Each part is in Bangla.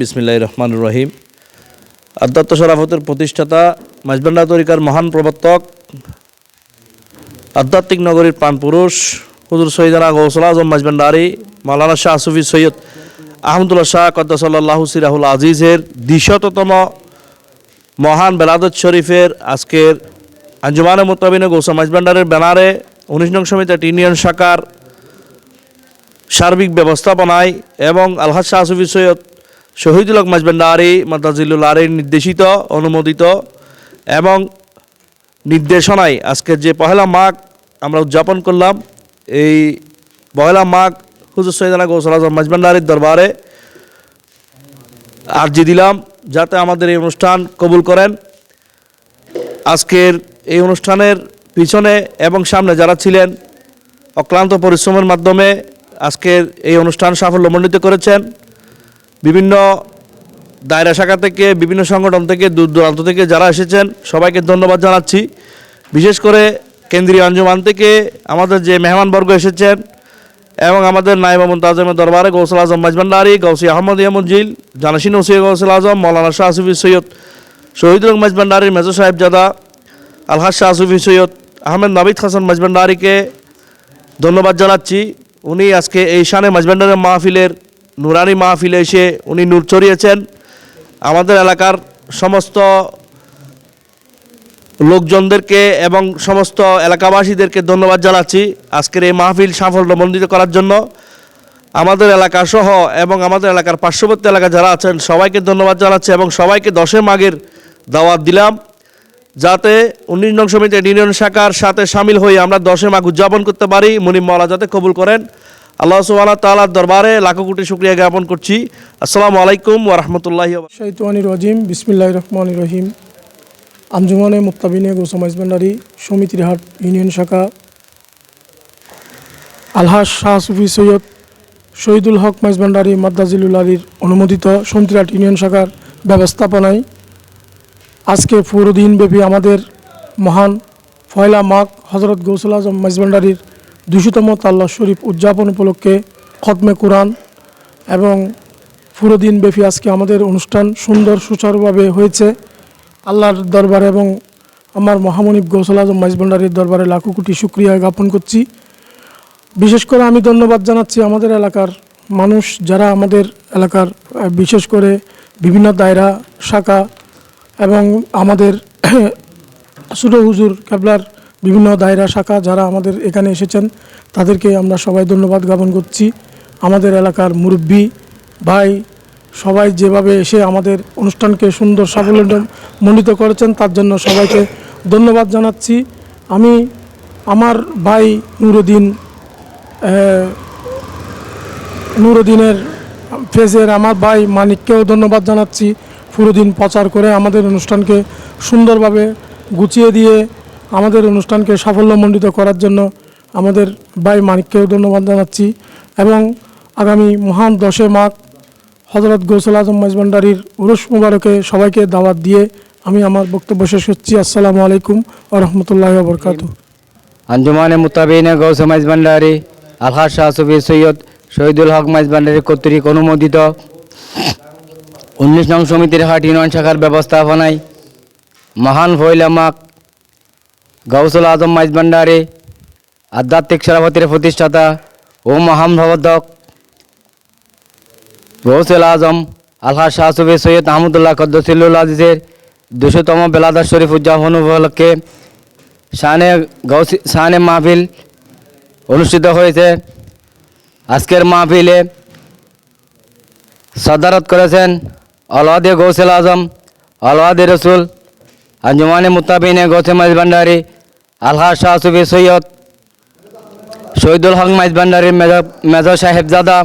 বিসমিল্লাহ রহমান রহিম। আধ্যাত্ম শরাফতের প্রতিষ্ঠাতা মাঝবান্ডা তরিকার মহান প্রবর্তক, আধ্যাত্মিক নগরীর প্রাণপুরুষ হুজুর সৈদানা গৌসল আজম মাঝবান্ডারি মাওলানা শাহ সুফি সৈয়দ আহমদুল্লাহ শাহ কদ্দাসাল্লাহ সিরাহুল আজিজের দ্বিশততম মহান বেলাদত শরীফের আজকের আঞ্জুমানে মোতাবিনে গৌসা মাঝবান্ডারের ব্যানারে উনিশ নং সমিতি ইউনিয়ন শাখার সার্বিক ব্যবস্থাপনায় এবং আলহাজ শাহ সুফি সৈয়দ শহীদুল হক মাজবান্ডারি মাতাজিল্লুল আরের নির্দেশিত, অনুমোদিত এবং নির্দেশনায় আজকের যে পহেলা মাঘ আমরা উদযাপন করলাম, এই পহেলা মাঘ হুজুর সৈদানা গৌসল আজম মাজবান্ডারির দরবারে আর্জি দিলাম, যাতে আমাদের এই অনুষ্ঠান কবুল করেন। আজকের এই অনুষ্ঠানের পিছনে এবং সামনে যারা ছিলেন, অক্লান্ত পরিশ্রমের মাধ্যমে আজকের এই অনুষ্ঠান সাফল্যমণ্ডিত করেছেন। বিভিন্ন দায়রা শাখা থেকে, বিভিন্ন সংগঠন থেকে, দূর দূরান্ত থেকে যারা এসেছেন, সবাইকে ধন্যবাদ জানাচ্ছি। বিশেষ করে কেন্দ্রীয় আঞ্জুমান থেকে আমাদের যে মেহমানবর্গ এসেছেন এবং আমাদের নাইব মুমতাজমের দরবারে গৌসল আজম মাজবান্ডারি, গৌসি আহমদ ইয়ামুদ্জিল জানাসিন ওসি গৌসল আজম, মৌলানা শাহ সুফি সৈয়দ, শহীদুল মাজবান্ডারির মেজর সাহেবজাদা আলহাজ শাহ সুফি সৈয়দ আহমেদ নাবিদ হাসান মাজবান্ডারিকে ধন্যবাদ জানাচ্ছি। উনি আজকে এই শানে মাজবান্ডারের মাহফিলের নুরানি মাহফিলে এসে উনি নূর ছড়িয়েছেন। আমাদের এলাকার সমস্ত লোকজনদেরকে এবং সমস্ত এলাকাবাসীদেরকে ধন্যবাদ জানাচ্ছি আজকের এই মাহফিল সাফল্যমণ্ডিত করার জন্য। আমাদের এলাকা সহ এবং আমাদের এলাকার পার্শ্ববর্তী এলাকা যারা আছেন, সবাইকে ধন্যবাদ জানাচ্ছি এবং সবাইকে দশে মাঘের দাওয়াত দিলাম। যাতে উনিশ নং সমিতি ইউনিয়ন শাখার সাথে সামিল হয়ে আমরা দশে মাঘ উদযাপন করতে পারি। মুনিম মৌলা যাতে কবুল করেন। আল্লাহ সুবাহ তালার দরবারে লাখো কোটি শুক্রিয়া জ্ঞাপন করছি। আসসালামু আলাইকুম ওরহমতুল্লাহ শৈতানি রজিম বিসমিল্লাহ রহমান রহিম। আঞ্জুমানে মুক্তাবিনে ভান্ডারি সমিতির হাট ইউনিয়ন শাখা। আলহাস শাহ সুফি সৈয়দ শহীদুল হক মাইজ ভান্ডারি মাদ্দাজিলুল আলীর অনুমোদিত সমিতিরহাট ইউনিয়ন শাখার ব্যবস্থাপনায় আজকে পুরো দিনব্যাপী আমাদের মহান ফয়লা মাঘ হজরত গৌসুল আজম মাইজ ভান্ডারির দুশোতম তাল্লা শরীফ উদযাপন উপলক্ষে খতমে কোরআন এবং পুরো দিনব্যাপী আজকে আমাদের অনুষ্ঠান সুন্দর সুচারুভাবে হয়েছে। আল্লাহর দরবারে এবং আমার মহামনিব গৌসল আজম মাইজভান্ডারির দরবারে লাখো কোটি শুক্রিয়া জ্ঞাপন করছি। বিশেষ করে আমি ধন্যবাদ জানাচ্ছি আমাদের এলাকার মানুষ যারা আমাদের এলাকার বিশেষ করে বিভিন্ন দায়রা, শাখা এবং আমাদের ছোটো হুজুর কেবলার বিভিন্ন দায়রা শাখা যারা আমাদের এখানে এসেছেন, তাদেরকে আমরা সবাই ধন্যবাদ জ্ঞাপন করছি। আমাদের এলাকার মুরব্বী ভাই সবাই যেভাবে এসে আমাদের অনুষ্ঠানকে সুন্দর সাফল্য মণ্ডিত করেছেন, তার জন্য সবাইকে ধন্যবাদ জানাচ্ছি। আমি আমার ভাই নুরুদ্দিন নুরুদ্দিনের ফেজের আমার ভাই মানিককেও ধন্যবাদ জানাচ্ছি। পুরো দিন প্রচার করে আমাদের অনুষ্ঠানকে সুন্দরভাবে গুছিয়ে দিয়ে আমাদের অনুষ্ঠানকে সাফল্যমণ্ডিত করার জন্য আমাদের ভাই মানিককেও ধন্যবাদ জানাচ্ছি এবং আগামী মহান দশে মাঘ হজরত গৌসল আজম মাইজভান্ডারির উরুস মুবারকে সবাইকে দাওয়াত দিয়ে আমি আমার বক্তব্য শেষ করছি। আসসালামু আলাইকুম ও রহমতুল্লাহ বরকাতু আঞ্জুমানে মুতাবিনে গৌ সমাজ ভান্ডারি আলহাজ শাহ সুফি সৈয়দ শহীদুল হক মাইজ ভান্ডারি কর্তৃক অনুমোদিত উনিশ নং সমিতির হাট ইউনিয়ন শাখার ব্যবস্থাপনায় মহান ফৈলামাক গৌসুল আজম মাইজ ভান্ডারি, আধ্যাত্মিক সভাপতির প্রতিষ্ঠাতা ও মহাম প্রবর্ধক গৌসুল আজম, আলহাজ শাহ সুফি সৈয়দ আহমদুল্লাহ কদ্দসিল্লুল আজিজের দুশোতম বেলাদার শরীফ উদযাপন উপলক্ষে শানে গৌসি শানে মাহফিল অনুষ্ঠিত হয়েছে। আজকের মাহফিলে সদারত করেছেন অলওয়াদে গৌসেল আজম অলওয়াদে রসুল, আঞ্জুমানে মুতাবিনে গৌসে মাইজ ভান্ডারি আলহা শাহ সুফি সৈয়দ শহীদুল হক মাইজ ভান্ডারির মেজর সাহেবজাদা,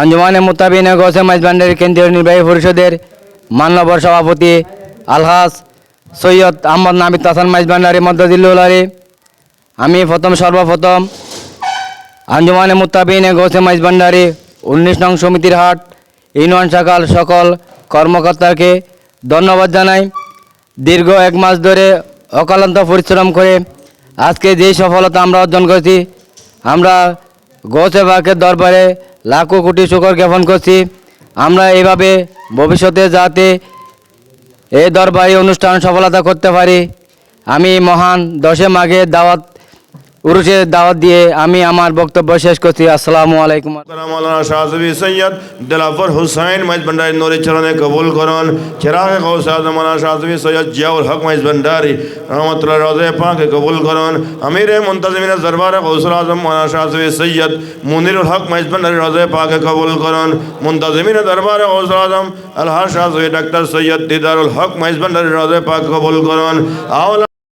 আঞ্জুমানে মুতাবিনে গৌসে মাইজ ভান্ডারি কেন্দ্রীয় নির্বাহী পরিষদের মান্যবর সভাপতি আলহাস সৈয়দ আহমদ নাবিদ হাসান মাইজ ভান্ডারি আমি প্রথম সর্বপ্রথম আঞ্জুমানে মুতাবিনে গৌসে মাইজ ভান্ডারি উনিশ নং সমিতির হাট, ইউনিয়ন শাখার সকল কর্মকর্তাকে ধন্যবাদ জানাই। দীর্ঘ এক মাস ধরে অকালান্ত পরিশ্রম করে আজকে যেই সফলতা আমরা অর্জন করেছি, আমরা গোসে বাকের দরবারে লাখো কোটি শুকর জ্ঞাপন করছি। আমরা এভাবে ভবিষ্যতে যাতে এই দরবারি অনুষ্ঠান সফলতা করতে পারি। আমি মহান দশে মাঘের দাওয়াত উরুষের দাওয়াত দিয়ে আমি আমার বক্তব্য শেষ করছি। আসসালামু আলাইকুম। মৌলানা শাহজবি সৈয়দ দিলাফর হুসাইন মাইজ ভান্ডারি নোরে চরণে কবুল করুন। চিরাগ আজম মৌলানা শাহজবি সৈয়দ জিয়াউল হক মাইজ ভান্ডারি রহমতুল্লাহ রোজে পাকে কবুল করুন। আমির মুন্তজিমিন দরবার গৌসুল আজম মৌলানা শাহজবি সৈয়দ মুনিরুল হক মাইজ ভান্ডারি রোজে পাকে কবুল করুন। মুন্তজিমিন দরবার গৌসুল আজম আলহা শাহজবি ডাক্তার সৈয়দ দিদারুল হক মাইজ ভান্ডারি রোজে পাক কবুল করুন। আওলা